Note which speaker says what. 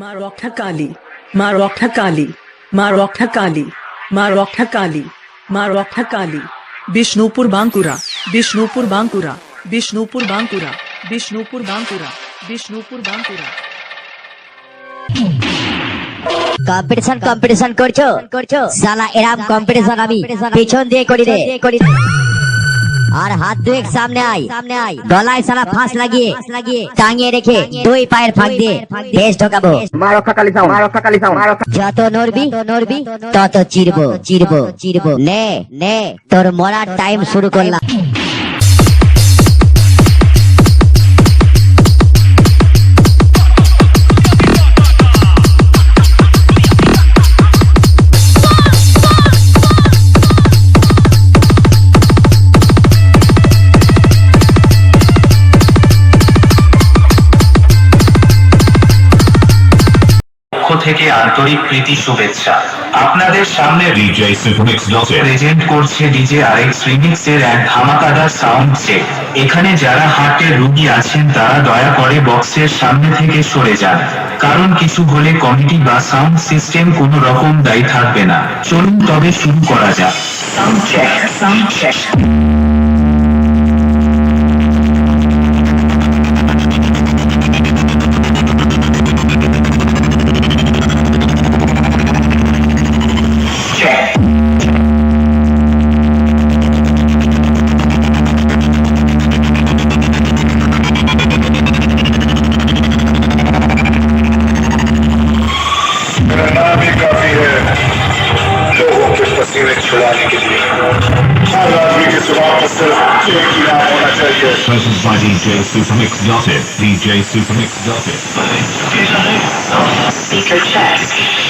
Speaker 1: মা রক্ষাকালী মা রক্ষাকালী মা রক্ষাকালী মা রক্ষাকালী মা রক্ষাকালী বিষ্ণুপুর বাঁকুড়া বিষ্ণুপুর বাঁকুড়া বিষ্ণুপুর বাঁকুড়া বিষ্ণুপুর বাঁকুড়া বিষ্ণুপুর বাঁকুড়া।
Speaker 2: কম্পিটিশন কম্পিটিশন করছ? করছ? সালা এরাম কম্পিটিশন আমি। পিছন দিয়ে করি রে করি আর হাত দুয়েক সামনে আই সামনে আই গলায় সারা ফাঁস লাগিয়ে লাগিয়ে টাঙিয়ে রেখে দুই পায়ের ফাঁক দিয়ে বেশ ঢোকাবো। যত নড়বি নড়বি তত চিরবো চিরবো চিরবো। নে নে তোর মরার টাইম শুরু করলাম।
Speaker 3: থেকে আন্তরিক প্রীতি শুভেচ্ছা। আপনাদের সামনে প্রেজেন্ট করছে ডিজে আরএক্স রিমিক্স এর এক ধামাকাদার সাউন্ড চেক এখানে যারা হার্টের রুগী আছেন তারা দয়া করে বক্সের সামনে থেকে সরে যান। কারণ কিছু হলে কমিটি বা সাউন্ড সিস্টেম কোনো রকম দায়ী থাকবে না। চলুন তবে শুরু করা যাক। সাউন্ড চেক সাউন্ড চেক
Speaker 4: करना भी काफी है लोगों के पसीने छुड़ाने के लिए हर आदमी की जुबान पर सिर्फ एक ही नाम होना चाहिए Present by DJ Supermix Dotted. DJ Supermix Dotted.
Speaker 3: Speaker check.